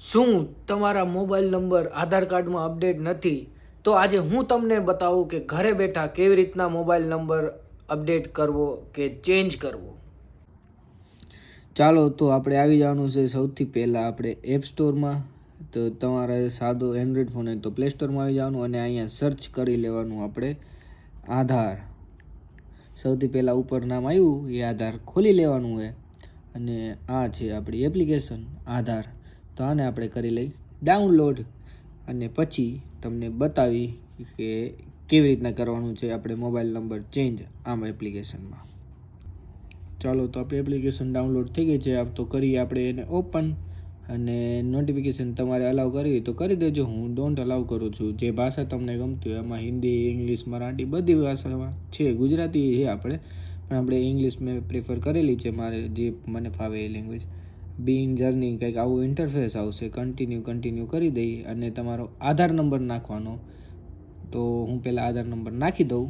શું તમારા mobile number, આધાર કાર્ડમાં અપડેટ નથી, તો આજે હું તમને બતાવું કે ઘરે બેઠા કેવી રીતના મોબાઈલ નંબર અપડેટ કરવો કે ચેન્જ કરવો. ચાલો તો આપણે આવી જવાનું છે સૌથી પહેલાં આપણે એપ સ્ટોરમાં. તો તમારે સાદો એન્ડ્રોઈડ ફોન હોય તો પ્લે સ્ટોરમાં આવી જવાનું અને અહીંયા સર્ચ કરી લેવાનું આપણે આધાર. સૌથી પહેલાં ઉપર નામ આવ્યું, એ આધાર ખોલી લેવાનું હોય. અને આ છે આપણી એપ્લિકેશન, આધાર. તો આને આપણે કરી લઈ ડાઉનલોડ અને પછી તમને બતાવી કે કેવી રીતના કરવાનું છે આપણે મોબાઈલ નંબર ચેન્જ આમ એપ્લિકેશનમાં ચાલો તો આપણી એપ્લિકેશન ડાઉનલોડ થઈ ગઈ છે. આપ તો કરીએ આપણે એને ઓપન અને નોટિફિકેશન તમારે અલાઉ કરવી તો કરી દેજો. હું ડોન્ટ અલાઉ કરું છું. જે ભાષા તમને ગમતી હોય, એમાં હિન્દી ઇંગ્લિશ મરાઠી બધી ભાષામાં છે. ગુજરાતી છે આપણે, પણ આપણે ઇંગ્લિશ મેં પ્રિફર કરેલી છે. મારે જે મને ફાવે એ લેંગ્વેજ બીન જર્ની કંઈક આવું ઇન્ટરફેસ આવશે કન્ટિન્યુ કન્ટિન્યુ કરી દઈ અને તમારો આધાર નંબર નાખવાનો. તો હું પહેલાં આધાર નંબર નાખી દઉં.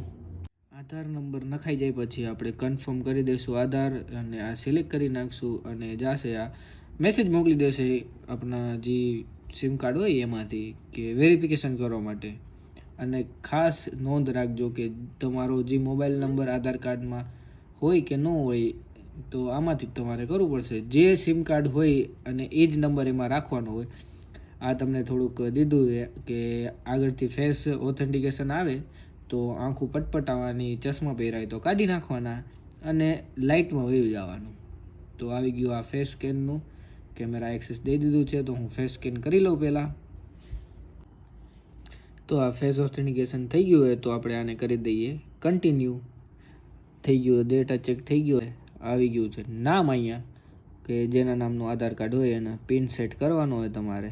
આધાર નંબર નખાઈ જાય પછી આપણે કન્ફર્મ કરી દઈશું આધાર અને આ સિલેક્ટ કરી નાખશું અને જાશે આ મેસેજ મોકલી દેશે આપણા જે સિમ કાર્ડ હોય એમાંથી કે વેરિફિકેશન કરવા માટે. અને ખાસ નોંધ રાખજો કે તમારો જે મોબાઈલ નંબર આધાર કાર્ડમાં હોય કે ન હોય તો આમાંથી જ તમારે કરવું પડશે. જે સિમ કાર્ડ હોય અને એ જ નંબર એમાં રાખવાનો હોય, આ તમને થોડુંક દીધું છે કે આગળથી ફેસ ઓથેન્ટિકેશન આવે, તો આંખું પટપટાવાની ચશ્મા પહેરાય તો કાઢી નાખવાના અને લાઇટમાં વહી જવાનું. તો આવી ગયું આ ફેસ સ્કેનનું કેમેરા એક્સેસ દઈ દીધું છે, તો હું ફેસ સ્કેન કરી લઉં પહેલાં. તો આ ફેસ ઓથેન્ટિકેશન થઈ ગયું હોય તો આપણે આને કરી દઈએ. કન્ટિન્યુ થઈ ગયું ડેટા ચેક થઈ ગયો હોય આવી ગયું છે. નામ અહીંયા, કે જેના નામનું આધાર કાર્ડ હોય, એને પિન સેટ કરવાનો હોય તમારે,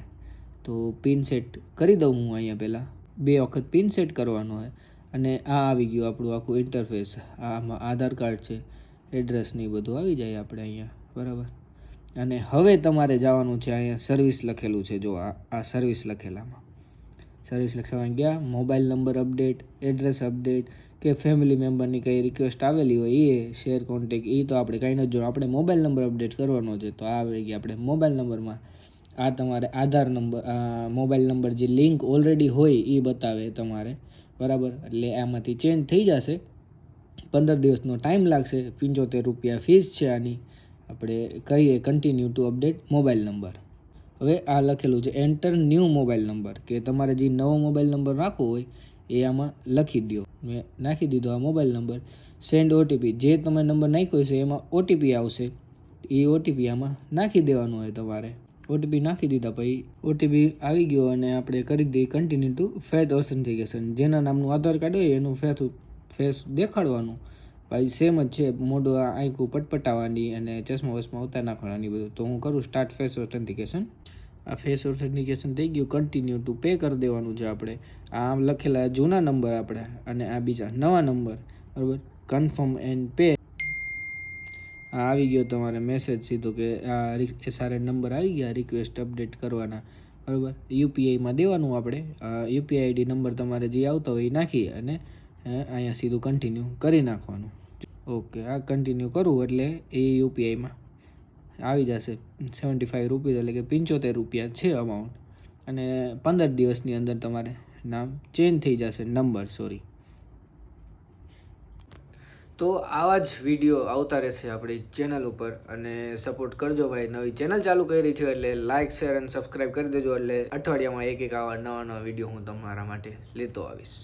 તો પિન સેટ કરી દઉં હું અહીંયા પહેલાં. બે વખત પિન સેટ કરવાનો હોય. અને આ આવી ગયું આપણું આખું ઇન્ટરફેસ આમાં આધાર કાર્ડ છે એડ્રેસ ને એ બધું આવી જાય આપણે અહીંયા, બરાબર? અને હવે તમારે જવાનું છે અહીંયા સર્વિસ લખેલું છે. જો આ આ સર્વિસ લખેલામાં. સર્વિસ લખવા ગયા mobile number update address update કે ફેમિલી મેમ્બરની કંઈ રિક્વેસ્ટ આવેલી હોય એ શેર કોન્ટેક એ તો આપણે કંઈ નથી જોવાનું આપણે મોબાઈલ નંબર અપડેટ કરવાનો છે તો આ આવી ગયા આપણે મોબાઈલ નંબરમાં આ તમારે આધાર નંબર મોબાઈલ નંબર જે લિંક ઓલરેડી હોય એ બતાવે તમારે. બરાબર? એટલે આમાંથી ચેન્જ થઈ જશે. પંદર દિવસનો ટાઈમ લાગશે. પંચોતેર રૂપિયા ફીસ છે આની. આપણે કરીએ continue to update mobile number હવે આ લખેલું છે એન્ટર ન્યૂ મોબાઈલ નંબર કે તમારે જે નવો મોબાઈલ નંબર નાખવો હોય, એ આમાં લખી દો મેં નાખી દીધો આ મોબાઈલ નંબર સેન્ડ ઓટીપી જે તમે નંબર નાખ્યો છે, એમાં ઓટીપી આવશે. એ ઓટીપી આમાં નાખી દેવાનું હોય તમારે. ઓટીપી નાખી દીધા પછી ઓટીપી આવી ગયો અને આપણે કરી દઈએ કન્ટિન્યુ ટુ ફેથ ઓથેન્ટિકેશન જેના નામનું આધાર કાર્ડ હોય એનું ફેથ ફેસ દેખાડવાનું. ભાઈ સેમ જ છે, મોઢું આંખું પટપટાવાની અને ચશ્મા વસમાં ઉતાર નાખવાની બધું. તો હું કરું સ્ટાર્ટ ફેસ ઓથેન્ટિકેશન આ ફેસ ઓથેન્ટિકેશન થઈ ગયું કન્ટિન્યુ ટુ પે કરી દેવાનું છે આપણે. આ લખેલા જૂના નંબર આપણે અને આ બીજા નવા નંબર બરાબર? કન્ફર્મ એન્ડ પે આ આવી ગયો તમારે મેસેજ સીધો કે આ એસઆરએન નંબર આવી ગયા રિક્વેસ્ટ અપડેટ કરવાના. બરાબર? યુપીઆઈમાં દેવાનું આપણે. યુપીઆઈ આઈડી નંબર તમારે જે આવતો હોય એ નાખી અને અહીંયા સીધું કન્ટિન્યુ કરી નાખવાનું. ઓકે, આ કન્ટિન્યુ કરવું એટલે એ યુપીઆઈમાં આવી જશે. સેવન્ટી ફાઈવ રૂપીઝ એટલે કે પંચોતેર રૂપિયા છે અમાઉન્ટ અને પંદર દિવસની અંદર તમારે નામ ચેન્જ થઈ જશે. નંબર સોરી તો આવા જ વીડિયો આવતા રહેશે આપણી ચેનલ ઉપર. અને સપોર્ટ કરજો ભાઈ. નવી ચેનલ ચાલુ કરી છે એટલે લાઇક શેર અને સબસ્ક્રાઈબ કરી દેજો. એટલે અઠવાડિયામાં એક એક આવા નવા નવા વીડિયો હું તમારા માટે લેતો આવીશ.